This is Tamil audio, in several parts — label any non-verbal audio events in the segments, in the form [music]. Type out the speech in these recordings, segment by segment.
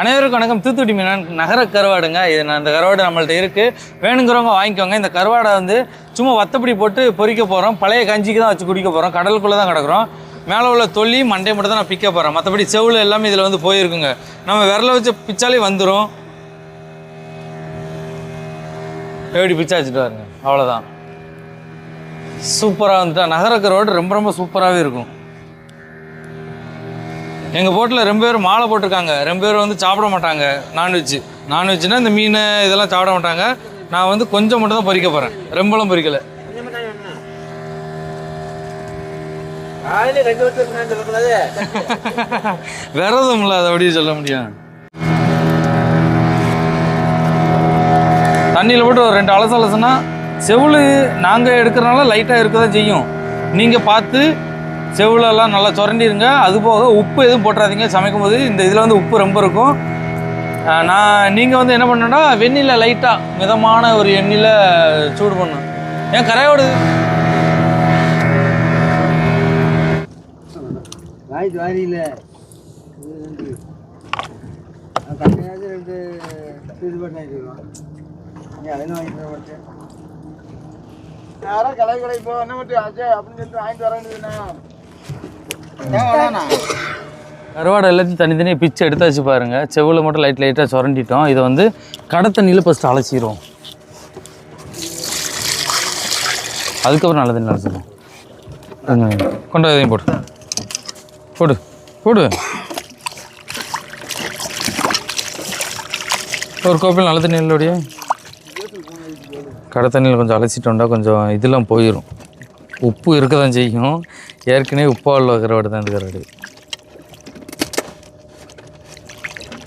அனைவருக்கும் வணக்கம். தூத்துக்குடி மீனான் நகர கருவாடுங்க. இது நான் இந்த கருவாடு நம்மள்ட்ட இருக்குது வேணுங்கிறவங்க வாங்கிக்கோங்க. இந்த கருவாடை வந்து சும்மா வத்தப்படி போட்டு பொறிக்க போகிறோம் பழைய கஞ்சிக்கு தான் வச்சு குடிக்க போகிறோம் கடலுக்குள்ளே தான் கிடக்குறோம். மேலே உள்ள தொல்லி மண்டே மட்டும் தான் நான் பிக்க போகிறேன் மற்றபடி செவில் எல்லாமே இதில் வந்து போயிருக்குங்க. நம்ம விரல வச்சு பிச்சாலே வந்துடும் எப்படி பிச்சா வச்சுட்டு பாருங்க அவ்வளோதான் சூப்பராக வந்துட்டா. நகர கருவாடு ரொம்ப ரொம்ப சூப்பராகவே இருக்கும். எங்கள் போட்டில் ரொம்ப பேர் மாலை போட்டிருக்காங்க. ரொம்ப பேர் வந்து சாப்பிட மாட்டாங்க. நான்வெஜ் நான்வெஜ்னா இந்த மீன் இதெல்லாம் சாப்பிட மாட்டாங்க. நான் வந்து கொஞ்சம் மட்டும் தான் பொரிக்க போகிறேன் ரொம்பலாம் பொரிக்கலை விரதம் இல்லை அதை அப்படியே சொல்ல முடியும். தண்ணியில் போட்டு ஒரு ரெண்டு அலசு அலசுனா செவுள் நாங்கள் எடுக்கிறனால லைட்டாக இருக்க தான் செய்யும். நீங்கள் பார்த்து செவ்வளெல்லாம் நல்லா சுரண்டிருங்க. அது போக உப்பு எதுவும் போட்டுறாதீங்க. சமைக்கும் போது இந்த இதில் வந்து உப்பு ரொம்ப இருக்கும். நான் நீங்கள் வந்து என்ன பண்ணணும்னா வெந்நில லைட்டாக மிதமான ஒரு எண்ணெயில் சூடு பண்ணணும். ஏன் கரையோடு? வாங்கிட்டு கடை போ என்ன மட்டும் அப்படின்னு சொல்லிட்டு வாங்கிட்டு வர வேண்டியதுண்ணா கருவாடை எல்லாத்தையும் தனித்தனியாக பிச்சு எடுத்தாச்சு பாருங்கள் செவுல மட்டும் லைட் லைட்டாக சுரண்டிட்டோம். இதை வந்து கடை தண்ணியில் ஃபஸ்ட்டு அலசிடுவோம் அதுக்கப்புறம் நல்ல தண்ணி அலசிடுவோம் ம், கொண்டு இதையும் போடு. போடு போடு. ஒரு கோப்பில் நல்ல தண்ணி இல்லையோடைய கடை தண்ணியில் கொஞ்சம் அலசிட்டோம்னா கொஞ்சம் இதெல்லாம் போயிடும் உப்பு இருக்க தான் செய்யும். ஏற்கனவே உப்பாவில் கருவாடு தான் இந்த கருவாடு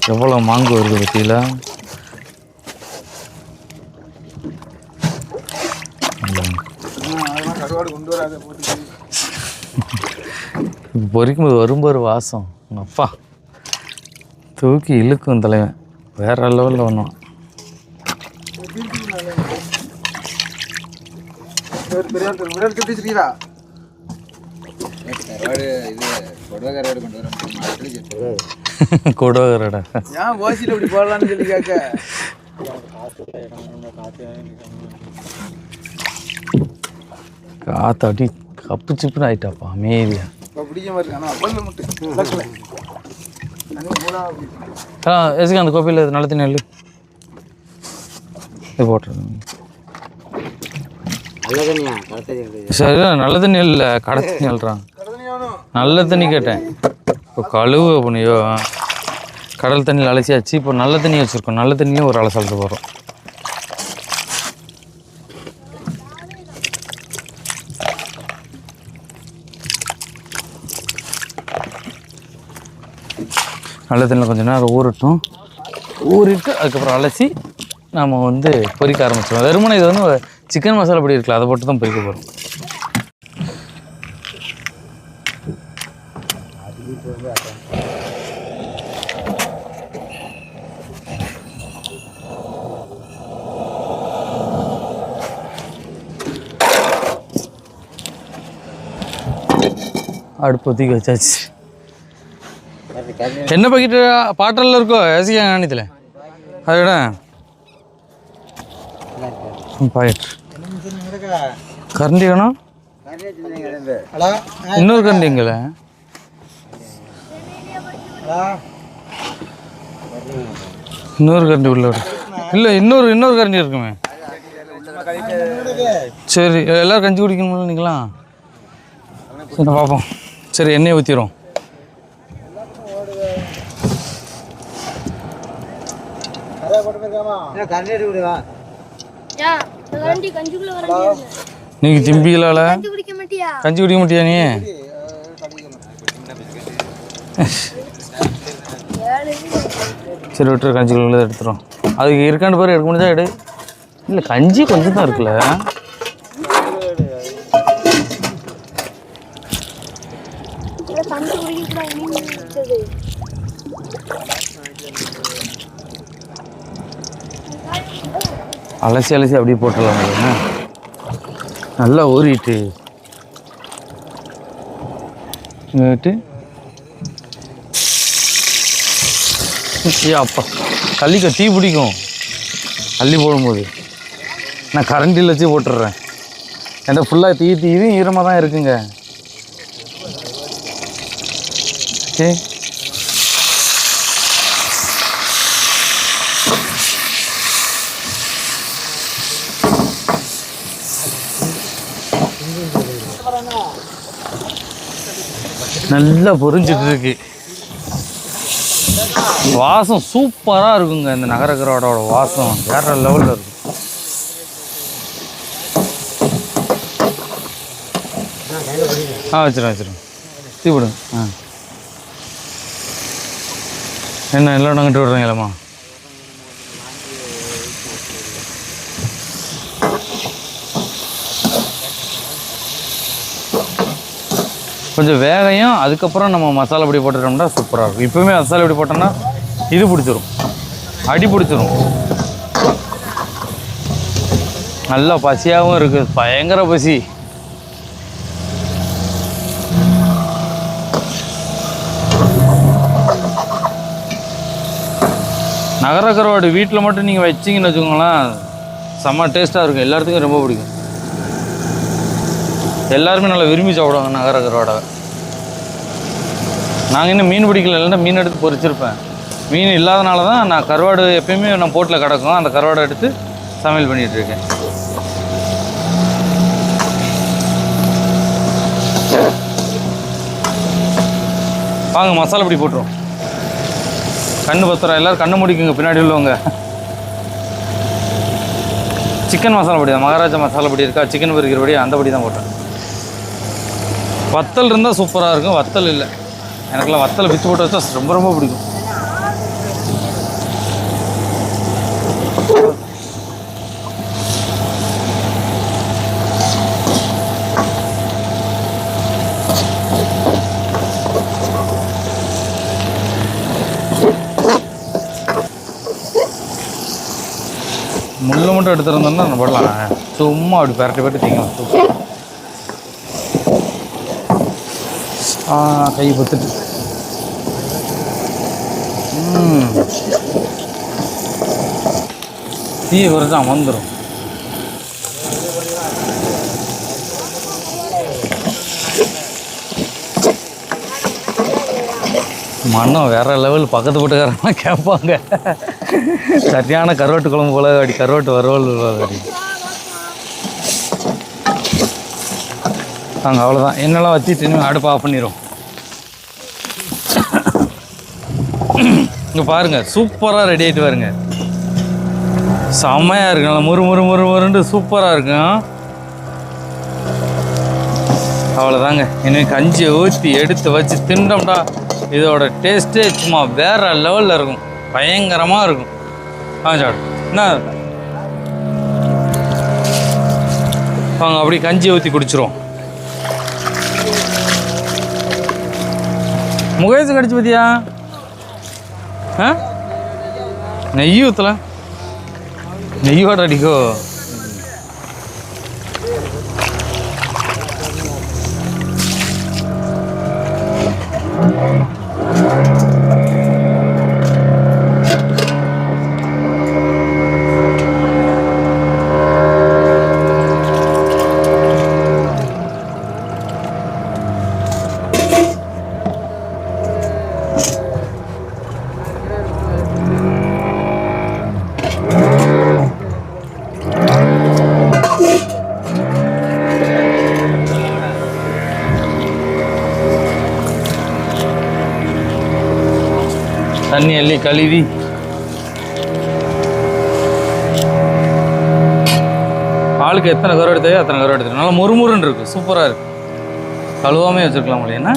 எவ்வளோ மாங்கு வருது பற்றியில் பொறிக்கும்போது பொரிக்கும் போது வரும்போது வாசம் அப்பா. தூக்கி இழுக்கும் தலைவன். வேற லெவலில் பண்ணுவான் பெரியார் பெரியார் கட்டி வச்சிருக்கீரா கருவாடு இது கொடுவ கருவாடு கொண்டு வர கூட கருவாடா [laughs] ஏன் ஓசியில் இப்படி போடலாம்னு சொல்லி கேட்க? காத்தாட்டி கப்பு சிப்புன்னு ஆயிட்டாப்பா அமைதியா. ஆ எதுக்கு அந்த கோப்பையில் நல்ல தண்ணி நெல் இது போட்டுருங்க கரெக்டாக சரி நல்ல தண்ணி இல்லை கடை தண்ணி அல்றான் நல்ல தண்ணி கேட்டேன். இப்போ கழுவு அப்படியோ கடல் தண்ணியில் அலசியாச்சு. இப்போ நல்ல தண்ணி வச்சுருக்கோம். நல்ல தண்ணியும் ஒரு அலசலத்து போகிறோம் நல்ல தண்ணியில் கொஞ்சம் நேரம் ஊறட்டும். ஊறிட்டு அதுக்கப்புறம் அலசி நாம் வந்து பொறிக்க ஆரம்பிச்சிடுவோம் வெறுமனை இது வந்து சிக்கன் மசாலா பொடி இருக்குல்ல அதை போட்டு தான் பொறிக்க போகிறோம் அடுப்பு ஒத்திக்க வச்சாச்சு. என்ன பாக்கெட்டு? பாட்டலில் இருக்கோ ஏசிக்கா காணித்தில் அதோட பாக்கெட் கரண்டி வேணும்? இன்னொரு கரண்டி எங்களை ஹலோ இன்னொரு கரண்டி உள்ள. இல்லை இன்னொரு இன்னொரு கரண்டி இருக்குமே. சரி எல்லாரும் கஞ்சி குடிக்கணும்ல நீங்களாம் சரி பார்ப்போம் சரி எண்ணெயை ஊற்றிடும் நீங்கள் குடிக்க மாட்டியா? கஞ்சி குடிக்க மாட்டியா நீ? சரி விட்டுரு கஞ்சி உள்ள எடுத்துரும் அதுக்கு இருக்கான்னு பேர் எடுக்க முடிஞ்சா எடு. இல்லை கஞ்சி கொஞ்சம் தான் இருக்குல்ல. அலசி அலசி அப்படியே போட்டுடலாம் நல்லா ஊறிட்டு. ஏ அப்பா. கள்ளிக்க தீ பிடிக்கும். அள்ளி போடும்போது. நான் கரண்டில் வச்சு போட்டுடுறேன். எந்த ஃபுல்லாக தீ தீ இதுவும் ஈரமாக தான் இருக்குங்க. ஏ நல்லா பொறிஞ்சிட்டு இருக்கு. வாசம் சூப்பராக இருக்குங்க இந்த நகரக்கரோடோட வாசம். வேற லெவலில் இருக்கும் ஆ வச்சிடும் வச்சிடும் தீ விடுங்க ஆ. என்ன எல்லாம் நாங்கள் விட்றீங்களம்மா? கொஞ்சம் வேகையும் அதுக்கப்புறம் நம்ம மசாலா பொடி போட்டுட்டோம்னா சூப்பராக இருக்கும். இப்போவுமே மசாலா பொடி போட்டோம்னா இது பிடிச்சிரும். அடி பிடிச்சிரும். நல்லா பசியாகவும் இருக்குது பயங்கர பசி. நகர வீட்டில் மட்டும் நீங்கள் வச்சிங்கன்னு வச்சுக்கோங்களேன் செம்ம டேஸ்ட்டாக இருக்கும். எல்லாத்துக்கும் ரொம்ப பிடிக்கும். எல்லாருமே நல்லா விரும்பி சாப்பிடுவாங்க நகர கருவாடை. நாங்கள் இன்னும் மீன் பிடிக்கல இல்லைன்னா மீன் எடுத்து பொரிச்சிருப்பேன் மீன் இல்லாதனால தான் நான் கருவாடு எப்பயுமே நான் போட்டில் கிடக்கும். அந்த கருவாடை எடுத்து சமையல் பண்ணிகிட்டு இருக்கேன். வாங்க மசாலா பொடி போட்டுரும் கண்ணு பத்திரம் எல்லாரும் கண்ணு முடிக்குங்க பின்னாடி உள்ளவங்க. சிக்கன் மசாலா பொடி தான் மகாராஜா மசாலா பொடி இருக்கா? சிக்கன் பொரிக்கிற பொடி அந்த பொடி தான் போட்டேன். வத்தல் இருந்தால் சூப்பராக இருக்கும். வத்தல் இல்லை. எனக்குலாம் வத்தலை பிச்சு போட்டு வச்சா ரொம்ப ரொம்ப பிடிக்கும். முள்ளை மட்டும் எடுத்துருந்தோம்னா நம்ம போடலாம். சும்மா அப்படி பரட்டி பரட்டி திங்கலாம் சூப்பர் ஆ கை பொத்துட்டு. தீ வருதான் வந்துடும் மண்ணம் வேற லெவல் பக்கத்து வீட்டுக்காரங்களாம் கேட்பாங்க சரியான கருவாட்டு குழம்பு போல அப்படி கருவாட்டு வறுவல் அப்படி. நாங்க அவ்வளோதான் என்னெல்லாம் வச்சுட்டு இனிமேல் அடுப்பு ஆஃப் பண்ணிடும் இங்கே பாருங்கள் சூப்பராக ரெடி ஆகிட்டு வருங்க. செம்மையாக இருக்கு நல்லா முறு முறு முறு முருண்டு சூப்பராக இருக்கும் அவ்வளோதாங்க இனிமேல் கஞ்சியை ஊற்றி எடுத்து வச்சு திண்டோம்டா. இதோட டேஸ்ட்டே சும்மா வேறு லெவலில் இருக்கும். பயங்கரமாக இருக்கும். ஆ சார் என்ன? வாங்க அப்படியே கஞ்சி ஊற்றி குடிச்சிரும் முகேஷ் கடிச்சு பார்த்தியா ஆ? நெய் ஊற்றல நெய்யோட அடிக்கோ. கழுவி ஆளுக்கு எத்தனை கருவாடு தேவையோ அத்தனை கருவாடு எடுத்துரும் நல்லா முறுமுறுன்னு இருக்கு. சூப்பராக இருக்கு. கழுவாமே வச்சிருக்கலாம் என்ன?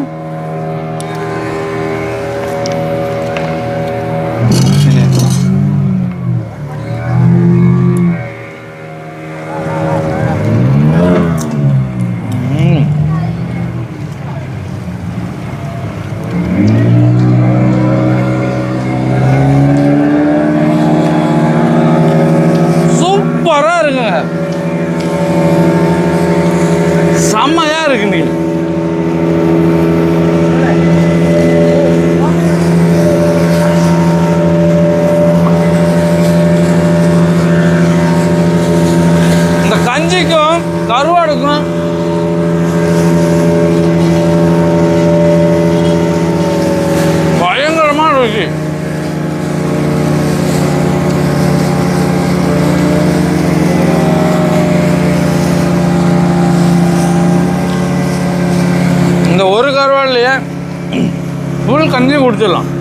കൊടുത്തിടണം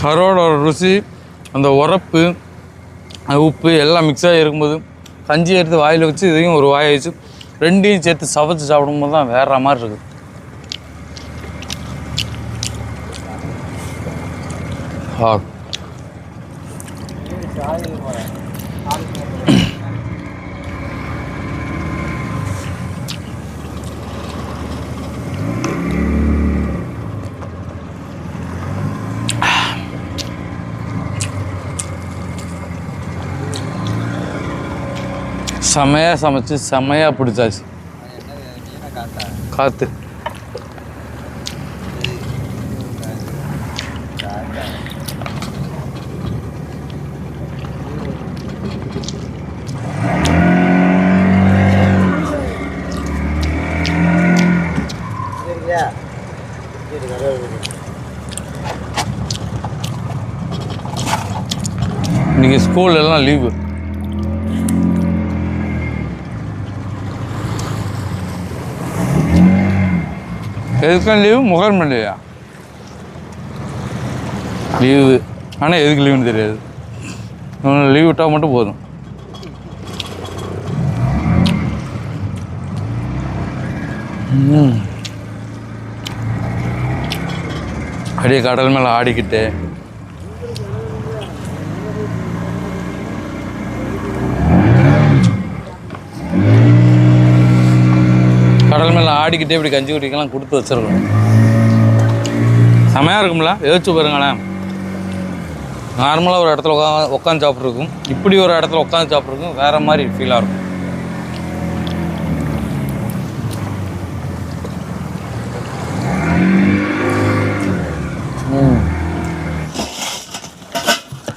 हरोड़ और रुचि அந்த உரப்பு அந்த உப்பு எல்லாம் மிக்ஸ் ஆகி இருக்கும்போது கஞ்சி எடுத்து வாயில் வச்சு இதையும் ஒரு வாயை வச்சு ரெண்டையும் சேர்த்து சவைச்சு சாப்பிடும்போது தான் வேற மாதிரி இருக்குது ஆ. செமையாக சமைச்சு செமையாக பிடிச்சாச்சு. காற்று இன்றைக்கி இன்னைக்கு ஸ்கூல் எல்லாம் லீவு எதுக்கும் லீவு முகர்ம லீவா லீவு ஆனால் எதுக்கு லீவுன்னு தெரியாது. லீவ் விட்டால் மட்டும் போதும். அப்படியே கடல் மேலே ஆடிக்கிட்டு கடல் ஆடிக்கிட்டே இப்படி கஞ்சி குடிக்கலாம் கொடுத்து வச்சிருக்கோம் செமையாக இருக்கும்ல? யோசிச்சு பாருங்களேன். நார்மலாக ஒரு இடத்துல உட்கா உட்காந்து சாப்பிட்ருக்கும் இப்படி ஒரு இடத்துல உட்காந்து சாப்பிட்ருக்கும் வேற மாதிரி ஃபீலாக இருக்கும்.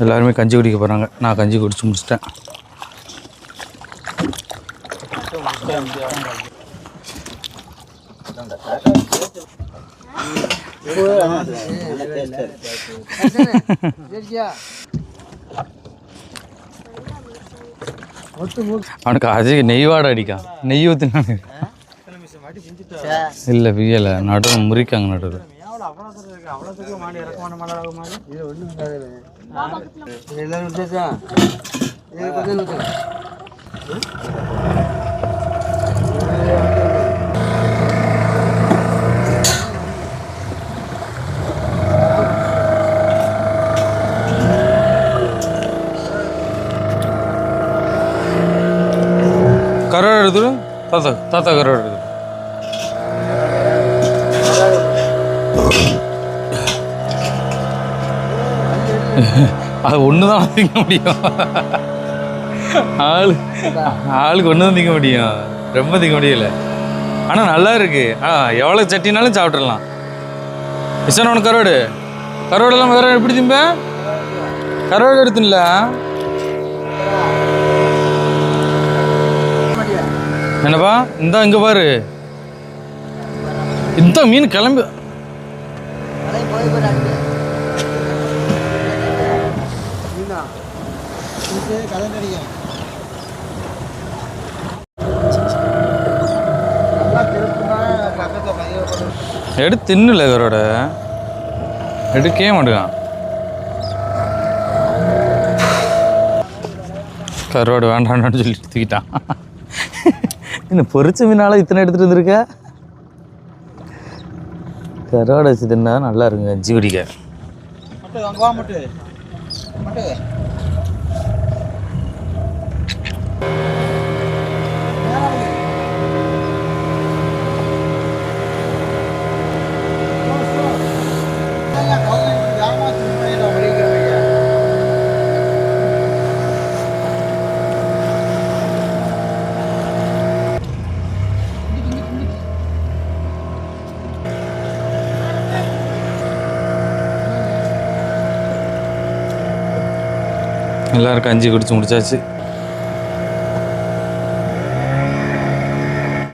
எல்லாருமே கஞ்சி குடிக்க போகிறாங்க நான் கஞ்சி குடிச்சு முடிச்சிட்டேன். அவனுக்கு அஜய் நெய் வாடை அடிக்கான் நெய் ஊற்றினானு இல்லை பியலை நடுவு முறிக்காங்க நடுவு எல்லாரும் விட்டாச்சா இது எடுத்துரு தாத்தா தாத்தா கரோடு எடுத்து அது ஒன்று தான் திங்க முடியும். ஆளு ஆளுக்கு ஒன்று தான் திங்க முடியும். ரொம்ப திங்க முடியல. ஆனால் நல்லா இருக்கு. ஆ எவ்வளோ சட்டினாலும் சாப்பிட்றலாம் கிஷன் உனக்கு கரோடு. கரோடெல்லாம் வேற எப்படி திம்ப? கரோடு எடுத்துல என்னப்பா? இந்த இங்க பாரு. இந்த மீன் கிளம்பி எடுத்து தின்னுல இவரோட. எடுக்கவே மாட்டேங்கான் கருவாடு வேண்டாம்னு சொல்லி தூக்கிட்டான். இன்னும் பொறிச்ச மீனால இத்தனை எடுத்துட்டு வந்திருக்க? கரோட வச்சு தின்னா நல்லா இருக்குங்க மட்டும் எல்லோரும் கஞ்சி குடிச்சு முடிச்சாச்சு.